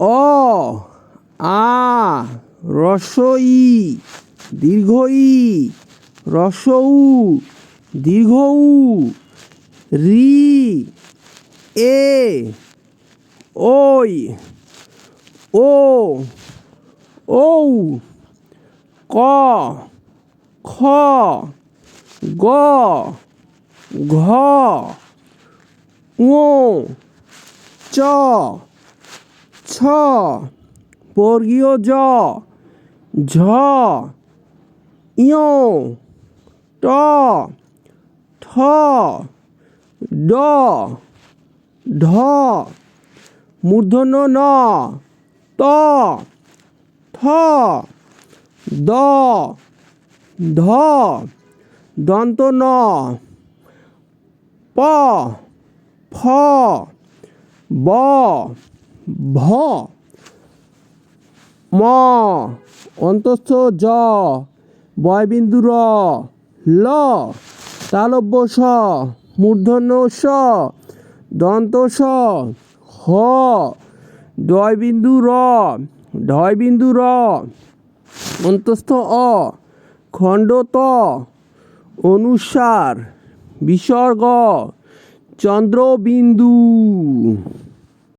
অ আ ই দীর্ঘ ই রস্ব উ দীর্ঘ উ রি, এ ওই ও, ঔ, ক, খ, গ, ঘ, ঙ, চ ছ বর্গীয় জ, ঝ ট, ঠ, ড, ঢ, মূর্ধন্য ন, ত, থ, দ, ধ, দন্ত ন, প, ফ, ব ভ, ম, অন্তস্থ জ, বয়বিন্দু র, ল, তালব্য স, মূর্ধন্য স, দন্ত স, হ ডয়বিন্দু র, ঢয়বিন্দু র, অন্তস্থ অ খণ্ড ত অনুসার, বিসর্গ, চন্দ্রবিন্দু।